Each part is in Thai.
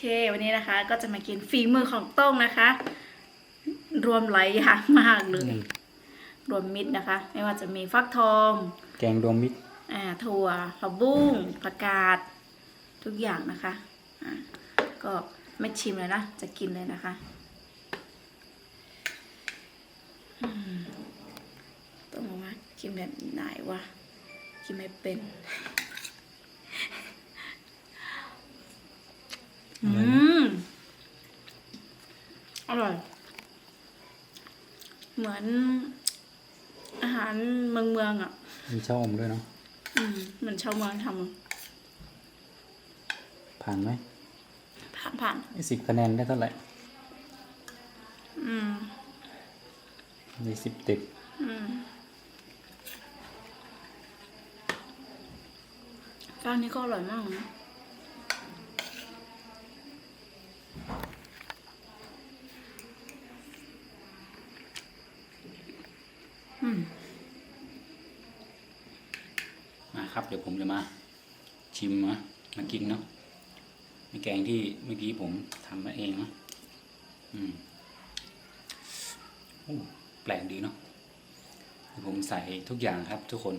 เควันนี้นะคะ ก็จะมากินฝีมือของโต้งนะคะ รวมหลายอย่างมากเลยอืมรวมมิตรนะคะ ไม่ว่าจะมีฟักทอง แกงรวมมิตรอ่าถั่วผักบุ้งผักกาดทุกอย่างนะคะอ่าก็ไม่ชิมเลยนะ จะกินเลยนะคะอืมต้องบอกว่ากินแบบไหนวะกินไม่เป็น อืม อร่อย เหมือน อาหารเมืองเมืองๆอะ มีชะอมด้วยเนาะอืมเหมือนชาวเมืองทผ่านไหมำผ่านผ่านสิบคะแนนได้เท่าไหร่อืม มีสิบติดอืมร้านนี้ก็อร่อยมากนะ มาครับ เดี๋ยวผมจะมา ชิมนะมากินเนาะในแกงที่เมื่อกี้ผมทำมาเองนะอืมโอ้แปลกดีเนาะผมใส่ทุกอย่างครับทุกคน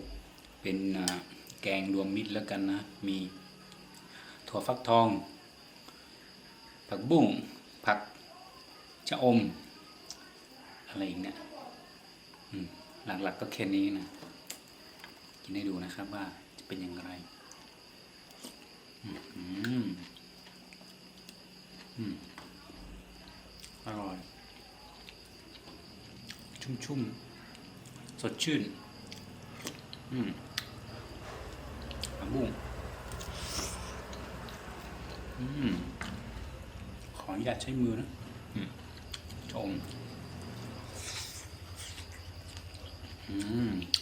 เป็นแกงรวมมิตรแล้วกันนะ มีถั่วฟักทอง ผักบุ้งผักชะอม อะไรอีกเนี่ยอืม หลักๆก็แค่นี้นะ กินให้ดูนะครับว่าจะเป็นอย่างไรอืมอืมอืมอร่อย ชุ่มๆ สดชื่น อืมผักบุ้งอืมขออนุญาตใช้มือนะ อืมชมอืม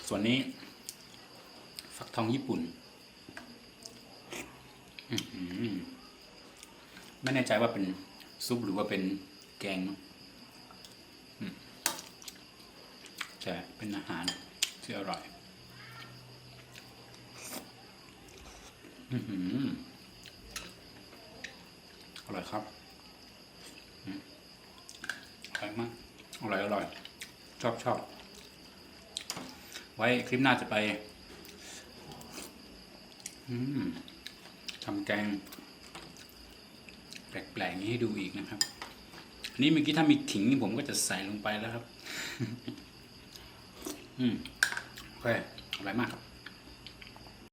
ส่วนนี้ ฟักทองญี่ปุ่นไม่แน่ใจว่าเป็นซุปหรือว่าเป็นแกงแต่เป็นอาหารที่อร่อยอร่อยครับอร่อยมาก อร่อยอร่อย ชอบชอบ ไว้คลิปหน้าจะไปทำแกง แปลกๆนี้ให้ดูอีกนะครับ อันนี้เมื่อกี้ถ้ามีขิงผมก็จะใส่ลงไปแล้วครับ อืมโอเคอร่อยมากครับ